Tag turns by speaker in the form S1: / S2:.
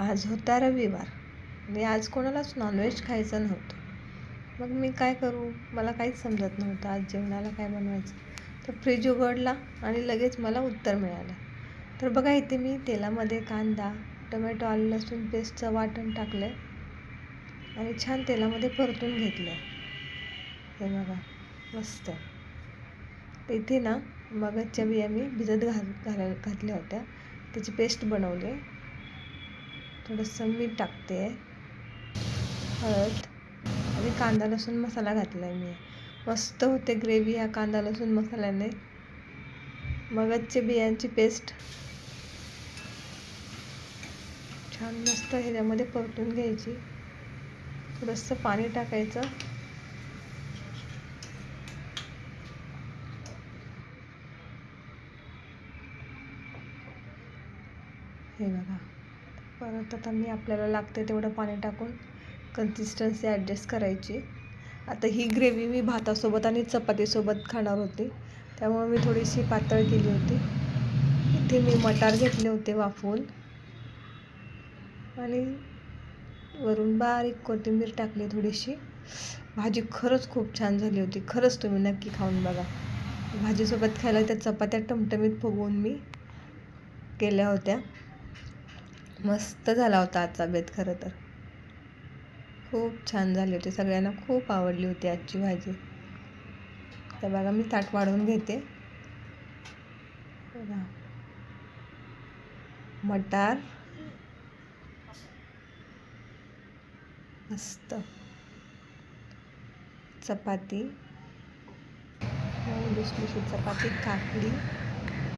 S1: आज होता रविवार. आणि आज कोणालाच नॉनव्हेज खायचं नव्हतं. मग मी काय करू? मला काहीच समजत नव्हतं आज जेवणाला काय बनवायचं. तर फ्रीज उघडला आणि लगेच मला उत्तर मिळालं. तर बघा इथे मी तेलामध्ये कांदा टोमॅटो आलं लसूण पेस्टचं वाटण टाकलं आहे आणि छान तेलामध्ये परतून घेतलं आहे हे बघा मस्त. इथे ना मगजच्या बिया मी भिजत घाल घाल घातल्या होत्या. त्याची पेस्ट बनवली थोडंसं मीठ टाकते. हळद आणि कांदा लसूण मसाला घातला आहे मी. मस्त होते ग्रेव्ही ह्या कांदा लसूण मसाल्याने. मगजचे बियांची पेस्ट छान मस्त ह्याच्यामध्ये परतून घ्यायची. थोडंसं पाणी टाकायचं. हे बघा. परत आता मी आपल्याला लागते तेवढं पाणी टाकून कन्सिस्टन्सी ॲडजस्ट करायची. आता ही ग्रेव्ही मी भातासोबत आणि चपातीसोबत खाणार होते. त्यामुळे मी थोडीशी पातळ केली होती. इथे मी मटार घेतले होते वाफवून. आणि वरून बारीक कोथिंबीर टाकली थोडीशी. भाजी खरंच खूप छान झाली होती. खरंच तुम्ही नक्की खाऊन बघा. भाजीसोबत खायला त्या चपात्या टमटमीत फुगवून मी केल्या होत्या. मस्त झाला होता आजचा बेत खरं तर. खूप छान झाली होती. सगळ्यांना खूप आवडली होती आजची भाजी. तर बघा मी ताट वाढवून घेते. बघा. मटार. मस्त. चपाती. चपाती काकडी.